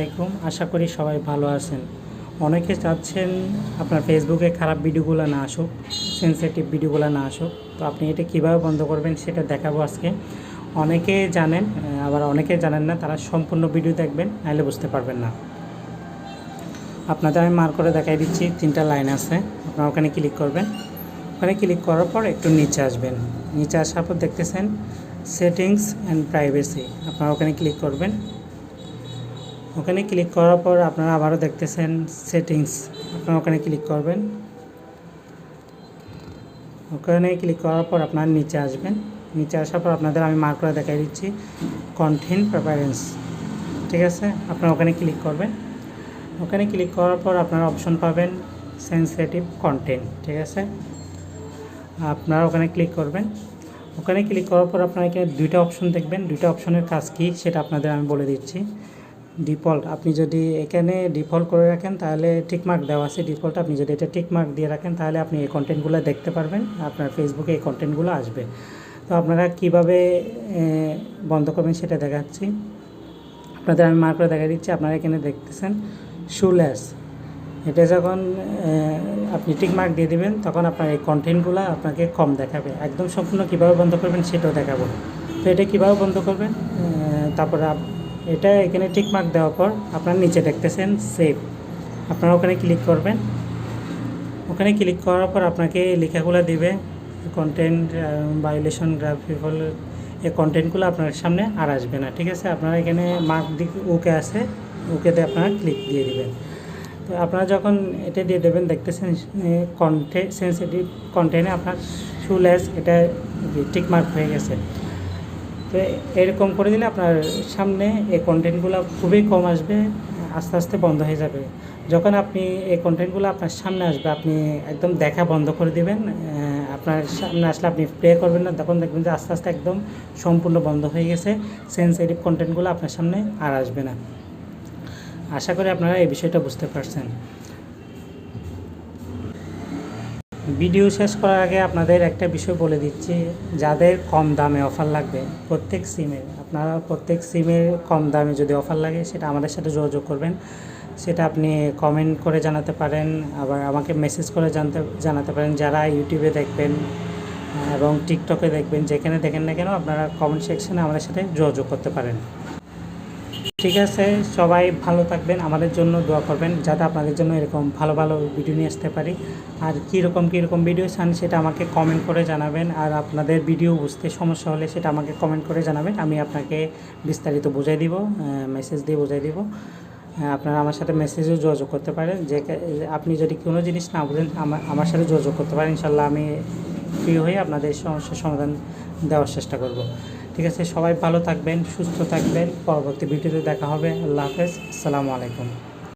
আলাইকুম। আশা করি সবাই ভালো আছেন। অনেকে চাচ্ছেন আপনার ফেসবুকে খারাপ ভিডিওগুলো না আসুক সেন্সিটিভ ভিডিওগুলো না আসুক। তো আপনি এটা কীভাবে বন্ধ করবেন সেটা দেখাবো আজকে। অনেকে জানেন আবার অনেকে জানেন না, তারা সম্পূর্ণ ভিডিও দেখবেন নাহলে বুঝতে পারবেন না। আপনাদের আমি মার করে দেখাই দিচ্ছি, তিনটা লাইন আছে। আপনারা ওখানে ক্লিক করবেন। ওখানে ক্লিক করার পর একটু নিচে আসবেন। নিচে আসার পর দেখতেছেন সেটিংস অ্যান্ড প্রাইভেসি আপনারা ওখানে ক্লিক করবেন। ওখানে ক্লিক করার পর আপনারা আবারও দেখতেছেন সেটিংস আপনারা ওখানে ক্লিক করবেন। ওখানে ক্লিক করার পর আপনার নিচে আসবেন। নিচে আসার পর আপনাদের আমি মার্ক করে দেখাই দিচ্ছি। কন্টেন্ট প্রেফারেন্স ঠিক আছে? আপনারা ওখানে ক্লিক করবেন। ওখানে ক্লিক করার পর আপনারা অপশন পাবেন সেন্সিটিভ কন্টেন্ট ঠিক আছে? আপনারা ওখানে ক্লিক করবেন। ওখানে ক্লিক করার পর আপনারা এখানে দুইটা অপশন দেখবেন। দুইটা অপশনের কাজ কী সেটা আপনাদের আমি বলে দিচ্ছি। ডিফল্ট আপনি যদি এখানে ডিফল্ট করে রাখেন, তাহলে টিকমার্ক দেওয়া আছে ডিফল্ট আপনি যদি এটা টিকমার্ক দিয়ে রাখেন, তাহলে আপনি এই কন্টেন্টগুলো দেখতে পারবেন, আপনার ফেসবুকে এই কন্টেন্টগুলো আসবে। তো আপনারা কীভাবে বন্ধ করবেন সেটা দেখাচ্ছি। আপনাদের আমি মার্ক করে দেখা দিচ্ছি, আপনারা এখানে দেখতেছেন শুলেস এটা যখন আপনি টিকমার্ক দিয়ে দিবেন, তখন আপনার এই কন্টেন্টগুলো আপনাকে কম দেখাবে। একদম সম্পূর্ণ কীভাবে বন্ধ করবেন সেটাও দেখাবো। তো এটা কীভাবে বন্ধ করবেন? তারপরে এটা এখানে টিক মার্ক দেওয়ার পর আপনার নিচে দেখতেছেন সেভ আপনারা ওখানে ক্লিক করবেন। ওখানে ক্লিক করার পর আপনাকে লেখাগুলো দিবে। কন্টেন্ট ভায়োলেশন গ্রাফিক্যাল এই কন্টেন্টগুলো আপনার সামনে আর আসবে না, ঠিক আছে? আপনারা এখানে মার্ক দিক ওকে আছে। ওকেতে আপনারা ক্লিক দিয়ে দিবেন। তো আপনারা যখন এটা দিয়ে দেবেন, দেখতেছেন কন্টে সেন্সিটিভ কন্টেন্টে আপনার শুলেস এটা টিক মার্ক হয়ে গেছে। তো এরকম করে দিলে আপনার সামনে এই কন্টেন্টগুলো খুবই কম আসবে, আস্তে আস্তে বন্ধ হয়ে যাবে। যখন আপনি এই কন্টেন্টগুলো আপনার সামনে আসবে, আপনি একদম দেখা বন্ধ করে দিবেন আপনার সামনে আসলে আপনি প্লে করবেন না, তখন দেখবেন যে আস্তে আস্তে একদম সম্পূর্ণ বন্ধ হয়ে গেছে সেন্সিটিভ কন্টেন্টগুলো আপনার সামনে আর আসবে না। আশা করি আপনারা এই বিষয়টা বুঝতে পারছেন। ভিডিও শেষ করার আগে আপনাদের একটা বিষয় বলে দিচ্ছি, যাদের কম দামে অফার লাগবে প্রত্যেক সিমে, আপনারা প্রত্যেক সিমের কম দামে যদি অফার লাগে সেটা আমাদের সাথে যোগাযোগ করবেন। সেটা আপনি কমেন্ট করে জানাতে পারেন, আবার আমাকে মেসেজ করে জানতে, জানাতে পারেন যারা ইউটিউবে দেখবেন এবং টিকটকে দেখবেন, যেখানে দেখেন না কেন আপনারা কমেন্ট সেকশনে আমাদের সাথে যোগাযোগ করতে পারেন। ঠিক আছে, সবাই ভালো থাকবেন, আমাদের জন্য দোয়া করবেন যাতে আপনাদের জন্য এরকম ভালো ভালো ভিডিও নিয়ে আসতে পারি। আর কীরকম কীরকম ভিডিও চান সেটা আমাকে কমেন্ট করে জানাবেন, আর আপনাদের ভিডিও বুঝতে সমস্যা হলে সেটা আমাকে কমেন্ট করে জানাবেন, আমি আপনাকে বিস্তারিত বুঝাই দিব মেসেজ দিয়ে বুঝাই দিব। আপনারা আমার সাথে মেসেজও যোগাযোগ করতে পারেন, যে আপনি যদি কোনো জিনিস না বুঝেন আমার সাথে যোগাযোগ করতে পারেন ইনশাল্লাহ আমি ফ্রি হয়ে আপনাদের সমস্যার সমাধান দেওয়ার চেষ্টা করব। ঠিক আছে, সবাই ভালো থাকবেন, সুস্থ থাকবেন, পরবর্তী ভিডিওতে দেখা হবে, আল্লাহ হাফেজ, আসসালামু আলাইকুম।